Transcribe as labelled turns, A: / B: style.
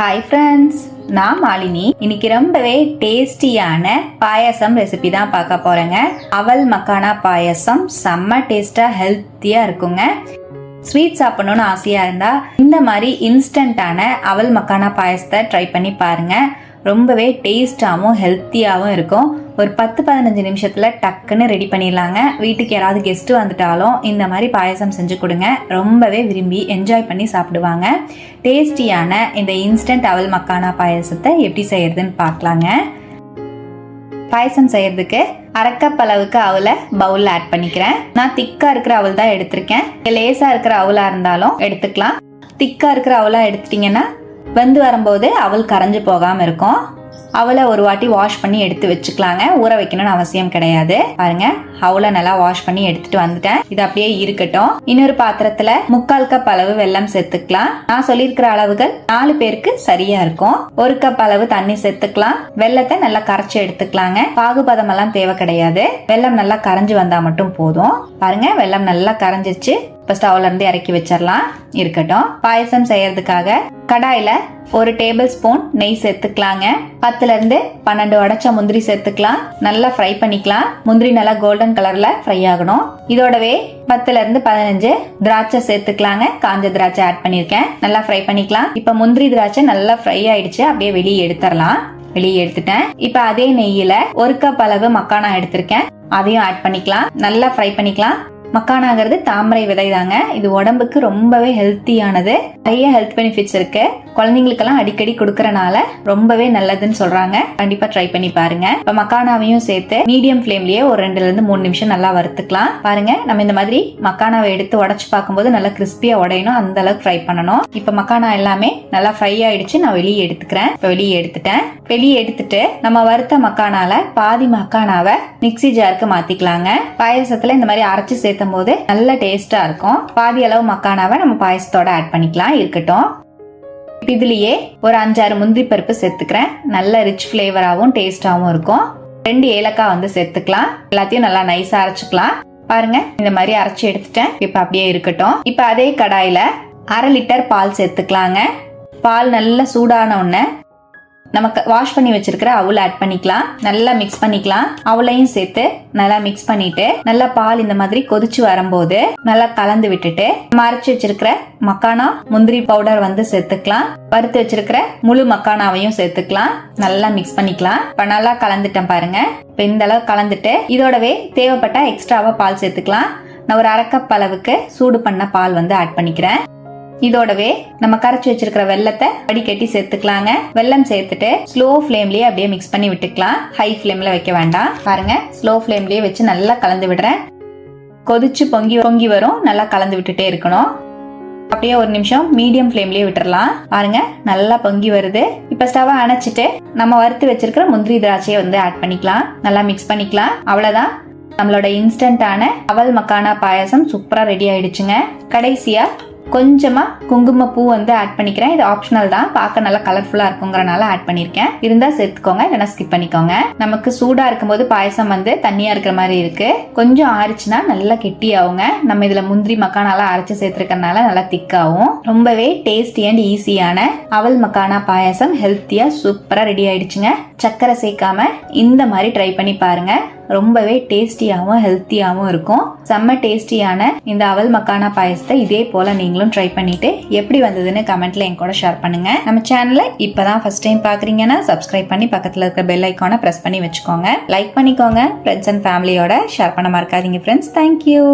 A: Hi friends நான் மாலினி. இன்னைக்கு ரொம்பவே டேஸ்டியான பாயாசம் ரெசிபி தான் பார்க்க போறேங்க. அவல் மக்கானா பாயசம் செம்ம டேஸ்டா ஹெல்த்தியா இருக்குங்க. ஸ்வீட் சாப்பிடணும்னு ஆசையா இருந்தா இந்த மாதிரி இன்ஸ்டன்டான அவல் மக்கானா பாயாசத்தை ட்ரை பண்ணி பாருங்க. ரொம்பவே டேஸ்டாகவும் ஹெல்த்தியாகவும் இருக்கும். ஒரு பத்து பதினஞ்சு நிமிஷத்தில் டக்குன்னு ரெடி பண்ணிடலாங்க. வீட்டுக்கு யாராவது கெஸ்ட்டு வந்துட்டாலும் இந்த மாதிரி பாயாசம் செஞ்சு கொடுங்க. ரொம்பவே விரும்பி என்ஜாய் பண்ணி சாப்பிடுவாங்க. டேஸ்டியான இந்த இன்ஸ்டன்ட் அவல் மக்கானா பாயாசத்தை எப்படி செய்யறதுன்னு பார்க்கலாங்க. பாயசம் செய்யறதுக்கு அரைக்கப் அளவுக்கு அவலை பவுலில் ஆட் பண்ணிக்கிறேன். நான் திக்காக இருக்கிற அவல் தான் எடுத்திருக்கேன். லேசாக இருக்கிற அவளாக இருந்தாலும் எடுத்துக்கலாம். திக்காக இருக்கிற அவளாக எடுத்துட்டீங்கன்னா வெந்து வரும்போது அவள் கரைஞ்சு போகாமல் இருக்கும். அவளை ஒரு வாட்டி வாஷ் பண்ணி எடுத்து வச்சுக்கலாங்க. ஊற வைக்கணும்னு அவசியம் கிடையாது. பாருங்க அவளை நல்லா வாஷ் பண்ணி எடுத்துட்டு வந்துட்டேன். இது அப்படியே இருக்கட்டும். இன்னொரு பாத்திரத்துல முக்கால் கப் அளவு வெல்லம் சேர்த்துக்கலாம். நான் சொல்லியிருக்கிற அளவுகள் நாலு பேருக்கு சரியா இருக்கும். ஒரு கப் அளவு தண்ணி சேர்த்துக்கலாம். வெள்ளத்தை நல்லா கரைச்சி எடுத்துக்கலாங்க. பாகுபதம் எல்லாம் தேவை கிடையாது. வெல்லம் நல்லா கரைஞ்சு வந்தா மட்டும் போதும். பாருங்க வெள்ளம் நல்லா கரைஞ்சிச்சு. இப்போ ஸ்டவ்ல இருந்து இறக்கி வச்சிடலாம் இருக்கட்டும். பாயசம் செய்யறதுக்காக கடாயில ஒரு டேபிள் ஸ்பூன் நெய் சேர்த்துக்கலாங்க. பத்துல இருந்து பன்னெண்டு உடச்ச முந்திரி சேர்த்துக்கலாம். நல்லா ஃப்ரை பண்ணிக்கலாம். முந்திரி நல்லா கோல்டன் கலர்ல ஃப்ரை ஆகணும். இதோடவே பத்துல இருந்து பதினஞ்சு திராட்சை சேர்த்துக்கலாங்க. காஞ்ச திராட்சை ஆட் பண்ணிருக்கேன். நல்லா ஃப்ரை பண்ணிக்கலாம். இப்ப முந்திரி திராட்சை நல்லா ஃப்ரை ஆயிடுச்சு. அப்படியே வெளியே எடுத்துடலாம் வெளியே எடுத்துட்டேன். இப்ப அதே நெய்யில ஒரு கப் அளவு மக்கானா எடுத்திருக்கேன். அதையும் ஆட் பண்ணிக்கலாம். நல்லா ஃப்ரை பண்ணிக்கலாம். மக்கானாங்கிறது தாமரை விதை தாங்க இது உடம்புக்கு ரொம்பவே ஹெல்த்தியானது நிறைய ஹெல்த் பெனிஃபிட்ஸ் இருக்கு. குழந்தைங்களுக்கெல்லாம் அடிக்கடி கொடுக்கறனால ரொம்பவே நல்லதுன்னு சொல்றாங்க. கண்டிப்பா ட்ரை பண்ணி பாருங்க. இப்ப மக்கானாவையும் சேர்த்து மீடியம் ஃப்ளேம்லயே ஒரு ரெண்டுல இருந்து மூணு நிமிஷம் நல்லா வறுத்துக்கலாம். பாருங்க நம்ம இந்த மாதிரி மக்கானாவை எடுத்து உடச்சு பார்க்கும்போது நல்லா கிறிஸ்பியா உடையணும். அந்த அளவுக்கு ஃப்ரை பண்ணணும். இப்ப மக்கானா எல்லாமே நல்லா ஃப்ரை ஆயிடுச்சு. நான் வெளியே எடுத்துக்கிறேன். இப்ப வெளியே எடுத்துட்டேன். வெளியே எடுத்துட்டு நம்ம வறுத்த மக்கானால பாதி மக்கானாவை மிக்ஸி ஜாருக்கு மாத்திக்கலாங்க. பாயசத்துல இந்த மாதிரி அரைச்சு சேர்த்தும் போது நல்ல டேஸ்டா இருக்கும். பாதி அளவு மக்கானாவை நம்ம பாயசத்தோட ஆட் பண்ணிக்கலாம். இருக்கட்டும். இப்ப இதுலயே ஒரு அஞ்சாறு முந்திரி பருப்பு சேர்த்துக்கிறேன். நல்ல ரிச் ஃப்ளேவராகவும் டேஸ்டாகவும் இருக்கும். ரெண்டு ஏலக்காய் வந்து சேர்த்துக்கலாம். எல்லாத்தையும் நல்லா நைஸா அரைச்சுக்கலாம். பாருங்க இந்த மாதிரி அரைச்சி எடுத்துட்டேன். இப்ப அப்படியே இருக்கட்டும். இப்ப அதே கடாயில அரை லிட்டர் பால் சேர்த்துக்கலாங்க. பால் நல்லா சூடான உடனே நமக்கு வாஷ் பண்ணி வச்சிருக்கிற அவுல் ஆட் பண்ணிக்கலாம். நல்லா மிக்ஸ் பண்ணிக்கலாம். அவளையும் சேர்த்து நல்லா மிக்ஸ் பண்ணிட்டு நல்லா பால் இந்த மாதிரி கொதிச்சு வரும்போது நல்லா கலந்து விட்டுட்டு மறைச்சு வச்சிருக்கிற மக்கானா முந்திரி பவுடர் வந்து சேர்த்துக்கலாம். வறுத்து வச்சிருக்கிற முழு மக்கானாவையும் சேர்த்துக்கலாம். நல்லா மிக்ஸ் பண்ணிக்கலாம். இப்ப நல்லா கலந்துட்டேன் பாருங்க. இப்ப இந்த அளவு கலந்துட்டு இதோடவே தேவைப்பட்ட எக்ஸ்ட்ராவா பால் சேர்த்துக்கலாம். நான் ஒரு அரைக்கப் அளவுக்கு சூடு பண்ண பால் வந்து ஆட் பண்ணிக்கிறேன். இதோடவே நம்ம கரைச்சி வச்சிருக்கிற வெள்ளத்தை வடிகட்டி சேர்த்துக்கலாங்க. வெல்லம் சேர்த்துட்டு ஸ்லோ ஃப்ளேம்லயே அப்படியே மிக்ஸ் பண்ணி விட்டுக்கலாம். ஹை ஃப்ளேம்ல வைக்க வேண்டாம். பாருங்க ஸ்லோ ஃப்ளேம்லயே வச்சு நல்லா கலந்து விடுறேன். கொதிச்சு பொங்கி பொங்கி வரும். நல்லா கலந்து விட்டுட்டே இருக்கணும். அப்படியே ஒரு நிமிஷம் மீடியம் ஃப்ளேம்லயே விட்டுறலாம். பாருங்க நல்லா பொங்கி வருது. இப்ப ஸ்டவ் அணைச்சிட்டு நம்ம வறுத்து வச்சிருக்கிற முந்திரி திராட்சையை வந்து ஆட் பண்ணிக்கலாம். நல்லா மிக்ஸ் பண்ணிக்கலாம். அவ்வளவுதான். நம்மளோட இன்ஸ்டன்டான அவல் மக்கானா பாயாசம் சூப்பரா ரெடி ஆயிடுச்சுங்க. கடைசியா கொஞ்சமாக குங்குமப்பூ வந்து ஆட் பண்ணிக்கிறேன். இது ஆப்ஷனல் தான். பார்க்க நல்லா கலர்ஃபுல்லாக இருக்குங்கிறனால ஆட் பண்ணியிருக்கேன் இருந்தால் சேர்த்துக்கோங்க. இல்லைனா ஸ்கிப் பண்ணிக்கோங்க. நமக்கு சூடாக இருக்கும்போது பாயசம் வந்து தண்ணியாக இருக்கிற மாதிரி இருக்குது கொஞ்சம் ஆறிச்சுன்னா நல்லா கெட்டியாகுங்க. நம்ம இதில் முந்திரி மக்கானாலாம் அரைச்சி சேர்த்துருக்கறனால நல்லா திக்காகும். ரொம்பவே டேஸ்டி அண்ட் ஈஸியான அவல் மக்கானா பாயசம் ஹெல்த்தியாக சூப்பராக ரெடி ஆயிடுச்சுங்க. சக்கரை சேர்க்காம இந்த மாதிரி ட்ரை பண்ணி பாருங்க. ரொம்பவே டேஸ்டியாகவும் ஹெல்த்தியாகவும் இருக்கும். செம்ம டேஸ்டியான இந்த அவல் மக்கானா பாயசத்தை இதே போல நீங்களும் ட்ரை பண்ணிட்டு எப்படி வந்ததுன்னு கமெண்ட்ல என் கூட ஷேர் பண்ணுங்க. நம்ம சேனலை இப்பதான் ஃபர்ஸ்ட் டைம் பாக்குறீங்கன்னா சப்ஸ்கிரைப் பண்ணி பக்கத்துல இருக்க பெல் ஐக்கானை பிரஸ் பண்ணி வச்சுக்கோங்க. லைக் பண்ணிக்கோங்க. ஃப்ரெண்ட்ஸ் அண்ட் ஃபேமிலியோட ஷேர் பண்ண மறக்காதீங்க ஃப்ரெண்ட்ஸ் தேங்க்யூ